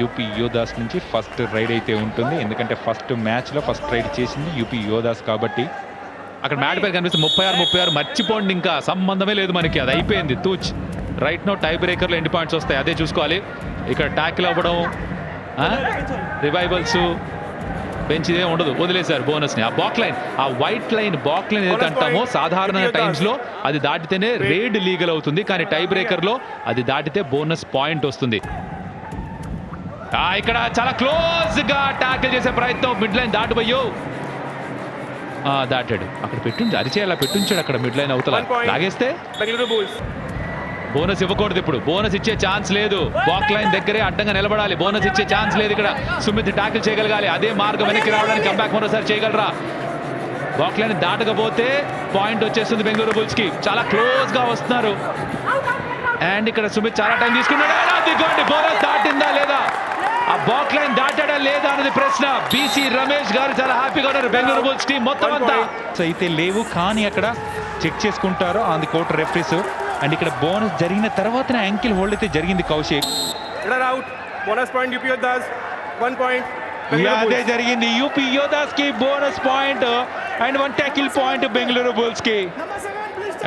UP Yoddhas నుంచి first ride అయితే ఉంటుంది. ఎందుకంటే ఫస్ట్ మ్యాచ్లో ఫస్ట్ రైడ్ చేసింది యూపీ యోదాస్ కాబట్టి. అక్కడ మ్యాట్ పైన కనిపిస్తుంది ముప్పై ఆరు ముప్పై ఆరు. మర్చిపోండి ఇంకా. సంబంధమే లేదు మనకి. అది అయిపోయింది. తూచ్. రైట్ నో టై బ్రేకర్లో ఎండ్ పాయింట్స్ వస్తాయి? అదే చూసుకోవాలి. ఇక్కడ ట్యాకిల్ అవ్వడం రివైవల్స్ బెంచ్ ఇదే ఉండదు. వదిలేశారు బోనస్ని ఆ బాక్ లైన్ ఆ వైట్ లైన్ బాక్ లైన్ ఏదైతే అంటామో సాధారణ టైమ్స్లో అది దాటితేనే రేడ్ లీగల్ అవుతుంది. కానీ టై బ్రేకర్లో అది దాటితే బోనస్ పాయింట్ వస్తుంది. ఇక్కడ చాలా క్లోజ్గా ట్యాకిల్ చేసే ప్రయత్నం. మిడ్ లైన్ దాటిపోయో ఆ, దాటాడు. అక్కడ పెట్టుంచి అరిచే అలా పెట్టుంచాడు అక్కడ మిడ్ లైన్ అవతల. Point. లాగేస్తే? బెంగళూరు బుల్స్ బోనస్ ఇవ్వకూడదు ఇప్పుడు. బోనస్ ఇచ్చే ఛాన్స్ లేదు. బాక్ లైన్ దగ్గరే అడ్డంగా నిలబడాలి. బోనస్ ఇచ్చే ఛాన్స్ లేదు ఇక్కడ. సుమిత్ ట్యాకిల్ చేయగలగాలి. అదే మార్గం వెనక్కి రావడానికి కంబ్యాక్ మరోసారి చేయగలరా? బాక్ లైన్ దాటకపోతే పాయింట్ వచ్చేస్తుంది బెంగళూరు బుల్స్కి. చాలా క్లోజ్గా వస్తున్నారు. అండ్ ఇక్కడ సుమిత్ చాలా టైం తీసుకున్నాడు. బోనస్ దాటిందా లేదా? బాక్ లైన్ దాటాడా లేదా అనేది ప్రశ్న. బీసీ రమేష్ గారు చాలా హ్యాపీగా ఉన్నారు. బెంగళూరు బుల్స్ టీం మొత్తం అంతా. అయితే లేవు కానీ అక్కడ చెక్ చేసుకుంటారు. On the court referees and ఇక్కడ బోనస్ జరిగిన తర్వాతనే యాంకిల్ హోల్డ్ అయితే జరిగింది Kaushik. Out bonus point UP Yoddhas one point అదే జరిగింది. UP యోదాస్కి bonus point and one tackle point Bengaluru బుల్స్కి.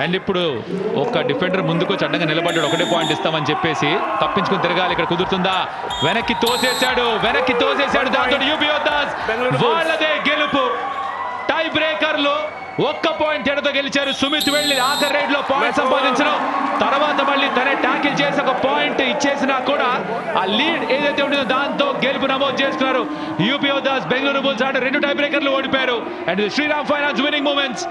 And ఇప్పుడు ఒక డిఫెండర్ ముందుకు అడ్డంగా నిలబడ్డాడు. ఒకటే పాయింట్ ఇస్తామని చెప్పేసి తప్పించుకుని తిరగాలి. ఇక్కడ కుదురుతుందా? వెనక్కి తోసేశాడు. వెనక్కి తోసేశాడు. దాంతో యూపీ యోద్ధాస్ బెంగళూరు Bulls. వాళ్ళదే గెలుపు. టై బ్రేకర్లో ఒక్క పాయింట్ తేడాతో గెలిచారు. సుమిత్ వెళ్ళి ఆఖరి రైడ్లో పాయింట్. సంపాదించడం. తర్వాత మళ్ళీ తనే ట్యాకిల్ చేసి ఒక పాయింట్ ఇచ్చేసినా కూడా ఆ లీడ్ ఏదైతే ఉంటుందో దాంతో గెలుపు నమోదు చేసుకున్నారు. యూపీ యోద్ధాస్ బెంగళూరు బుల్స్ ఆట రెండు టై బ్రేకర్లు ఓడిపోయారు. And Shriram finance winning moments